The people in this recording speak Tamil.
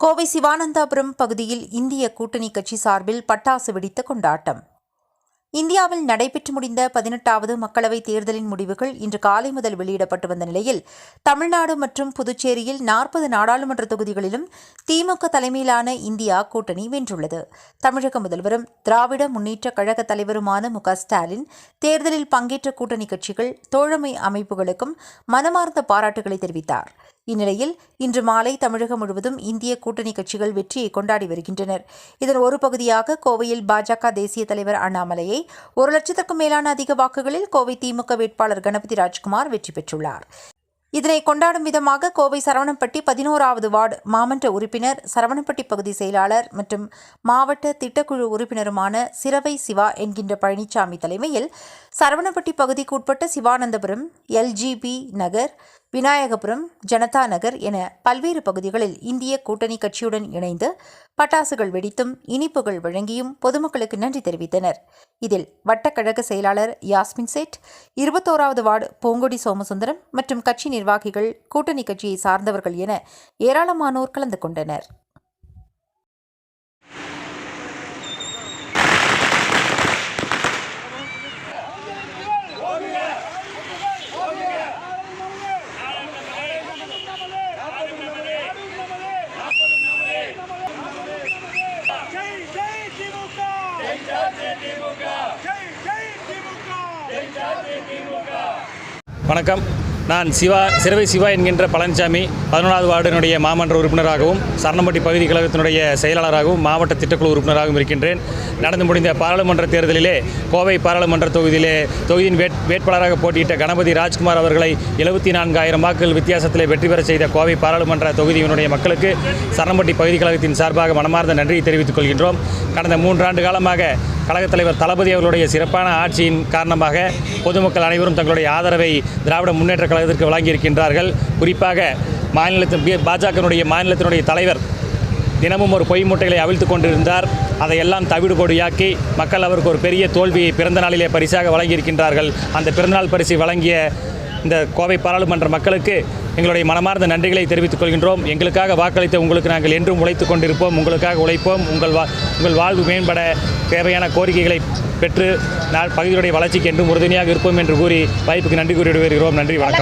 கோவை சிவானந்தாபுரம் பகுதியில் இந்திய கூட்டணி கட்சி சார்பில் பட்டாசு வெடித்த கொண்டாட்டம். இந்தியாவில் நடைபெற்று முடிந்த பதினெட்டாவது மக்களவைத் தேர்தலின் முடிவுகள் இன்று காலை முதல் வெளியிடப்பட்டு வந்த நிலையில் தமிழ்நாடு மற்றும் புதுச்சேரியில் நாற்பது நாடாளுமன்ற தொகுதிகளிலும் திமுக தலைமையிலான இந்தியா கூட்டணி வென்றுள்ளது. தமிழக முதல்வரும் திராவிட முன்னேற்ற கழக தலைவருமான மு ஸ்டாலின் தேர்தலில் பங்கேற்ற கூட்டணி கட்சிகள் தோழமை அமைப்புகளுக்கும் மனமார்ந்த பாராட்டுகளை தெரிவித்தார். இந்நிலையில் இன்று மாலை தமிழகம் முழுவதும் இந்திய கூட்டணி கட்சிகள் வெற்றியை கொண்டாடி வருகின்றனர். இதன் ஒரு பகுதியாக கோவையில் பாஜக தேசிய தலைவர் அண்ணாமலையை ஒரு லட்சத்திற்கும் மேலான அதிக வாக்குகளில் கோவை திமுக வேட்பாளர் கணபதி ராஜ்குமார் வெற்றி பெற்றுள்ளார். இதனை கொண்டாடும் விதமாக கோவை சரவணப்பட்டி பதினோராவது வார்டு மாமன்ற உறுப்பினர் சரவணப்பட்டி பகுதி செயலாளர் மற்றும் மாவட்ட திட்டக்குழு உறுப்பினருமான சிறவை சிவா என்கின்ற பழனிசாமி தலைமையில் சரவணப்பட்டி பகுதிக்கு உட்பட்ட சிவானந்தபுரம் எல்ஜிபி நகர் விநாயகபுரம் ஜனதா நகர் என பல்வேறு பகுதிகளில் இந்திய கூட்டணி கட்சியுடன் இணைந்து பட்டாசுகள் வெடித்தும் இனிப்புகள் வழங்கியும் பொதுமக்களுக்கு நன்றி தெரிவித்தனர். இதில் வட்டக்கழக செயலாளர் யாஸ்மின் சேட் இருபத்தோராவது வார்டு பூங்கொடி சோமசுந்தரம் மற்றும் கட்சி நிர்வாகிகள் கூட்டணி கட்சியை சார்ந்தவர்கள் என ஏராளமானோர் கலந்து கொண்டனர். வணக்கம். நான் சிவா சிறுவை சிவா என்கின்ற பழனிசாமி பதினொன்றாவது வார்டினுடைய மாமன்ற உறுப்பினராகவும் சரணம்பட்டி பகுதி கழகத்தினுடைய செயலாளராகவும் மாவட்ட திட்டக்குழு உறுப்பினராகவும் இருக்கின்றேன். நடந்து முடிந்த பாராளுமன்ற தேர்தலிலே கோவை பாராளுமன்ற தொகுதியிலே தொகுதியின் வேட் வேட்பாளராக போட்டியிட்ட கணபதி ராஜ்குமார் அவர்களை எழுபத்தி நான்காயிரம் வாக்குகள் வித்தியாசத்தில் வெற்றி பெற செய்த கோவை பாராளுமன்ற தொகுதியினுடைய மக்களுக்கு சரணம்பட்டி பகுதி கழகத்தின் சார்பாக மனமார்ந்த நன்றியை தெரிவித்துக் கொள்கின்றோம். கடந்த மூன்றாண்டு காலமாக கழகத் தலைவர் தளபதி அவர்களுடைய சிறப்பான ஆட்சியின் காரணமாக பொதுமக்கள் அனைவரும் தங்களுடைய ஆதரவை திராவிட முன்னேற்ற கழகத்திற்கு வழங்கியிருக்கின்றார்கள். குறிப்பாக மாநிலத்தின் பாஜகனுடைய மாநிலத்தினுடைய தலைவர் தினமும் ஒரு பொய் மூட்டைகளை அவிழ்த்து கொண்டிருந்தார். அதையெல்லாம் தவிடுபொடியாக்கி மக்கள் அவருக்கு ஒரு பெரிய தோல்வியை பிறந்த நாளிலே பரிசாக வழங்கியிருக்கின்றார்கள். அந்த பிறந்தநாள் பரிசை வழங்கிய இந்த கோவை பாராளுமன்ற மக்களுக்கு எங்களுடைய மனமார்ந்த நன்றிகளை தெரிவித்துக் கொள்கின்றோம். எங்களுக்காக வாக்களித்த உங்களுக்கு நாங்கள் என்றும் உழைத்துக் கொண்டிருப்போம். உங்களுக்காக உழைப்போம். உங்கள் வா உங்கள் வாழ்வு மேம்பட தேவையான கோரிக்கைகளை பெற்று நான் பகுதியுடைய வளர்ச்சிக்கு என்றும் உறுதுணையாக இருப்போம் என்று கூறி வாய்ப்புக்கு நன்றி கூறி நன்றி வணக்கம்.